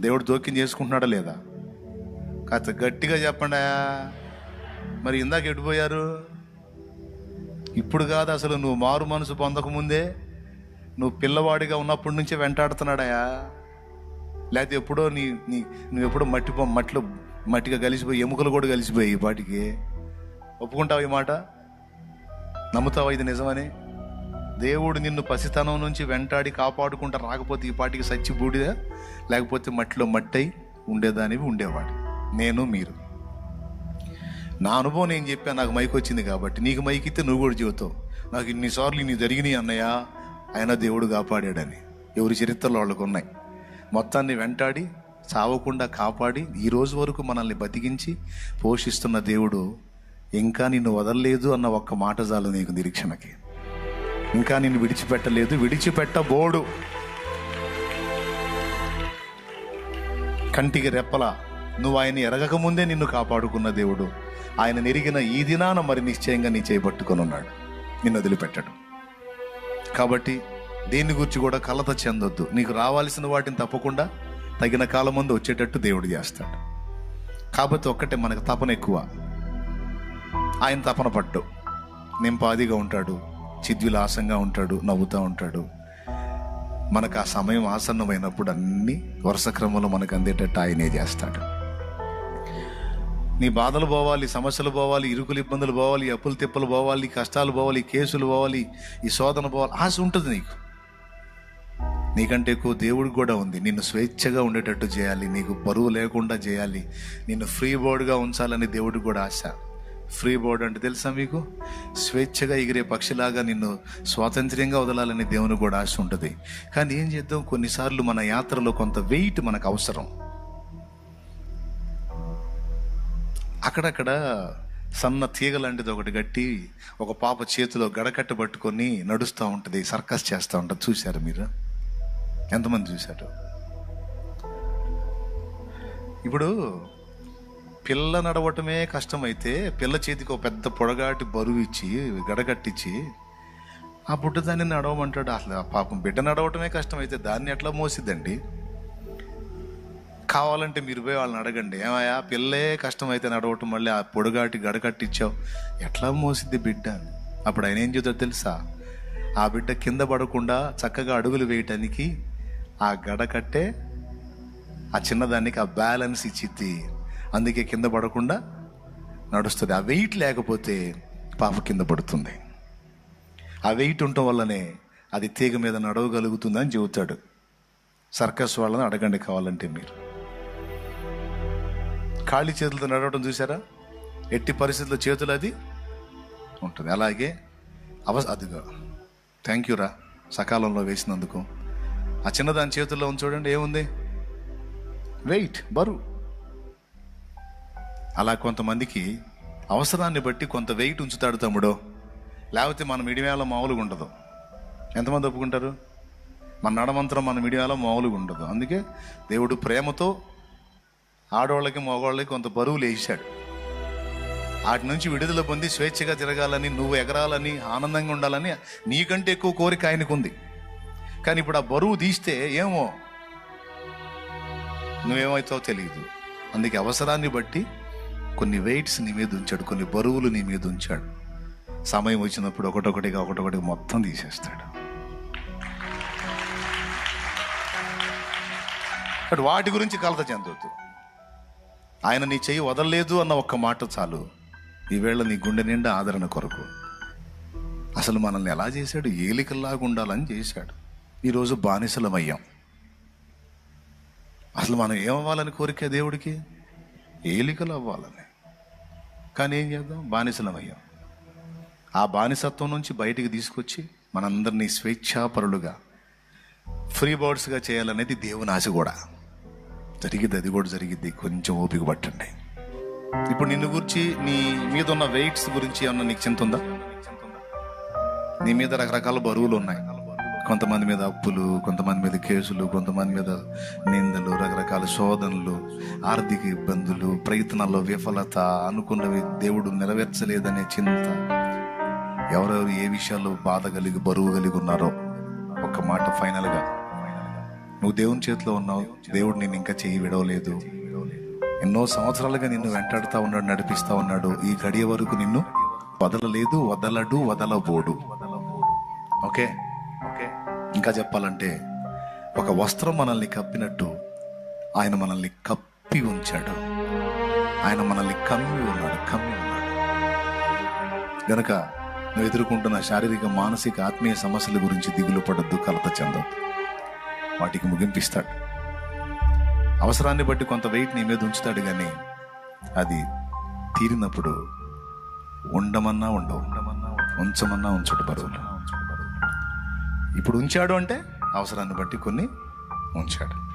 దేవుడు జోక్యం చేసుకుంటున్నాడా లేదా? కాస్త గట్టిగా చెప్పండా మరి ఇందాక ఎడిపోయారు ఇప్పుడు కాదు అసలు నువ్వు మారు మనసు పొందకముందే నువ్వు పిల్లవాడిగా ఉన్నప్పటి నుంచే వెంటాడుతున్నాడయా లేకపోతే ఎప్పుడో నీ నీ నువ్వు ఎప్పుడో మట్టి మట్టిలో మట్టిగా కలిసిపోయి ఎముకలు కూడా కలిసిపోయి ఈ పాటికి. ఒప్పుకుంటావు ఈ మాట? నమ్ముతావా ఇది నిజమని? దేవుడు నిన్ను పసితనం నుంచి వెంటాడి కాపాడుకుంటా రాకపోతే ఈ పాటికి సచ్చి బూడిద లేకపోతే మట్టిలో మట్టై ఉండేదానివి ఉండేవాడు. నేను మీరు. నా అనుభవం నేను చెప్పాను నాకు మైక్ వచ్చింది కాబట్టి. నీకు మైక్ ఇస్తే నువ్వు కూడా చెబుతావు. నాకు ఇన్నిసార్లు నీ జరిగినాయి అన్నయ్య ఆయన దేవుడు కాపాడాడని. ఎవరి చరిత్రలో వాళ్ళకు ఉన్నాయి. మొత్తాన్ని వెంటాడి చావకుండా కాపాడి ఈ రోజు వరకు మనల్ని బతికించి పోషిస్తున్న దేవుడు ఇంకా నిన్ను వదలలేదు అన్న ఒక్క మాట చాలు నీకు నిరీక్షణకి. ఇంకా నిన్ను విడిచిపెట్టలేదు. విడిచిపెట్టబోడు. కంటికి రెప్పల నువ్వు ఆయన ఎరగక ముందే నిన్ను కాపాడుకున్న దేవుడు. ఆయన నెరిగిన ఈ దినాన మరి నిశ్చయంగా నీ చేపట్టుకొని ఉన్నాడు నిన్ను వదిలిపెట్టడు. కాబట్టి దేని గురించి కూడా కలత చెందొద్దు. నీకు రావాల్సిన వాటిని తప్పకుండా తగిన కాలం ముందు వచ్చేటట్టు దేవుడు చేస్తాడు. కాబట్టి ఒక్కటే మనకు తపన ఎక్కువ. ఆయన తపన పట్టు. నింపాదిగా ఉంటాడు. చిద్విలాసంగా ఉంటాడు నవ్వుతూ ఉంటాడు. మనకు ఆ సమయం ఆసన్నమైనప్పుడు అన్ని వరుస క్రమంలో మనకు అందేటట్టు ఆయనే చేస్తాడు. నీ బాధలు పోవాలి సమస్యలు పోవాలి ఇరుకులు ఇబ్బందులు పోవాలి అప్పులు తిప్పలు పోవాలి కష్టాలు పోవాలి కేసులు పోవాలి ఈ శోధన పోవాలి ఆశ ఉంటుంది నీకు. నీకంటే ఎక్కువ దేవుడికి కూడా ఉంది. నిన్ను స్వేచ్ఛగా ఉండేటట్టు చేయాలి నీకు బరువు లేకుండా చేయాలి నిన్ను ఫ్రీ బోర్డ్గా ఉంచాలని దేవుడికి కూడా ఆశ. ఫ్రీ బోర్డ్ అంటే తెలుసా మీకు? స్వేచ్ఛగా ఎగిరే పక్షిలాగా నిన్ను స్వాతంత్ర్యంగా వదలాలని దేవుని కూడా ఆశ ఉంటుంది. కానీ ఏం చేద్దాం? కొన్నిసార్లు మన యాత్రలో కొంత వెయిట్ మనకు అవసరం. అక్కడక్కడ సన్న తీగ లాంటిది ఒకటి గట్టి ఒక పాప చేతిలో గడకట్ట పట్టుకొని నడుస్తూ ఉంటుంది సర్కస్ చేస్తూ ఉంటుంది. చూశారు మీరు? ఎంతమంది చూశారు? ఇప్పుడు పిల్ల నడవటమే కష్టమైతే పిల్ల చేతికి ఒక పెద్ద పొడగాటి బరువు ఇచ్చి గడగట్టించి ఆ బుడ్డ దాన్ని నడవమంటాడు. అసలు ఆ పాపం బిడ్డ నడవటమే కష్టమైతే దాన్ని ఎట్లా మోసిద్దండి? కావాలంటే మీరు పోయి వాళ్ళని అడగండి. ఏమయ్యా పిల్లే కష్టమైతే నడవటం మళ్ళీ ఆ పొడుగాటి గడకట్టిచ్చావు ఎట్లా మోసిద్ది బిడ్డ? అప్పుడు ఆయన ఏం చేద్దో తెలుసా? ఆ బిడ్డ కింద పడకుండా చక్కగా అడుగులు వేయటానికి ఆ గడకట్టే ఆ చిన్నదానికి ఆ బ్యాలెన్స్ ఇచ్చిద్ది. అందుకే కింద పడకుండా నడుస్తుంది. ఆ వెయిట్ లేకపోతే పాప కింద పడుతుంది. ఆ వెయిట్ ఉండటం వల్లనే అది తీగ మీద నడవగలుగుతుందని చెబుతాడు. సర్కస్ వాళ్ళని అడగండి కావాలంటే మీరు. ఖాళీ చేతులతో నడవడం చూసారా ఎట్టి పరిస్థితుల్లో చేతులు అది? ఉంటుంది. అలాగే అవ అదిగా. థ్యాంక్ యూ రా. సకాలంలో వేసినందుకు. ఆ చిన్నదాని చేతుల్లో ఉంది చూడండి ఏముంది? వెయిట్ బరువు. అలా కొంతమందికి అవసరాన్ని బట్టి కొంత వెయిట్ ఉంచుతాడు తమ్ముడో. లేకపోతే మన మిడియాలో మామూలుగా ఉండదు. ఎంతమంది ఒప్పుకుంటారు? మన నడమంత్రం మన మిడియాలో మామూలుగా ఉండదు. అందుకే దేవుడు ప్రేమతో ఆడవాళ్ళకి మగవాళ్ళకి కొంత బరువులు వేసాడు వాటి నుంచి విడుదల పొంది స్వేచ్ఛగా తిరగాలని నువ్వు ఎగరాలని ఆనందంగా ఉండాలని నీకంటే ఎక్కువ కోరిక ఆయనకు ఉంది కానీ ఇప్పుడు ఆ బరువు తీస్తే ఏమో? నువ్వేమవుతావో తెలియదు అందుకే అవసరాన్ని బట్టి కొన్ని వెయిట్స్ నీ మీద ఉంచాడు కొన్ని బరువులు నీ మీద ఉంచాడు. సమయం వచ్చినప్పుడు ఒకటొకటిగా ఒకటొకటిగా మొత్తం తీసేస్తాడు. బట్ వాటి గురించి కలత చెందొద్దు. ఆయన నీ చెయ్యి వదలలేదు అన్న ఒక్క మాట చాలు. ఈవేళ నీ గుండె నిండా ఆదరణ కొరకు. అసలు మనల్ని ఎలా చేశాడు? ఏలికల్లాగా ఉండాలని చేశాడు. ఈరోజు బానిసలమయ్యాం అసలు మనం ఏమవ్వాలని కోరిక దేవుడికి? ఏలికలు అవ్వాలని. కానీ ఏం చేద్దాం? బానిసలమయ్యాం. ఆ బానిసత్వం నుంచి బయటికి తీసుకొచ్చి మనందరినీ స్వేచ్ఛాపరులుగా ఫ్రీ బర్డ్స్గా చేయాలనేది దేవుని ఆశ కూడా. జరిగింది అది కూడా జరిగిద్ది. కొంచెం ఓపిక పట్టండి. ఇప్పుడు నిన్ను గురించి నీ మీద ఉన్న వెయిట్స్ గురించి ఏమన్నా నీకు చింత ఉందా? నీ మీద రకరకాల బరువులు ఉన్నాయి. కొంతమంది మీద అప్పులు కొంతమంది మీద కేసులు కొంతమంది మీద నిందలు రకరకాల శోధనలు ఆర్థిక ఇబ్బందులు ప్రయత్నాల్లో విఫలత అనుకున్నవి దేవుడు నెరవేర్చలేదనే చింత. ఎవరెవరు ఏ విషయాల్లో బాధ కలిగి బరువు కలిగి ఉన్నారో ఒక మాట ఫైనల్గా. నువ్వు దేవుని చేతిలో ఉన్నావు దేవుడు నేను ఇంకా చేయి విడవలేదు. ఎన్నో సంవత్సరాలుగా నిన్ను వెంటాడుతూ ఉన్నాడు నడిపిస్తా ఉన్నాడు. ఈ గడియ వరకు నిన్ను వదలలేదు వదలడు వదలబోడు. ఓకే? ఇంకా చెప్పాలంటే ఒక వస్త్రం మనల్ని కప్పినట్టు ఆయన మనల్ని కప్పి ఉంచాడు. ఆయన మనల్ని కమ్మి ఉన్నాడు కమ్మి ఉన్నాడు. గనక నువ్వు ఎదుర్కొంటున్న శారీరక మానసిక ఆత్మీయ సమస్యల గురించి దిగులు పడద్దు కలత చెందొద్దు. వాటికి ముగింపిస్తాడు. అవసరాన్ని బట్టి కొంత వెయిట్ నీ మీద ఉంచుతాడు కానీ అది తీరినప్పుడు ఉండమన్నా ఉండవు ఉండమన్నా ఉంచమన్నా ఉంచడు బరువులు. ఇప్పుడు ఉంచాడు అంటే అవసరాన్ని బట్టి కొన్ని ఉంచాడు.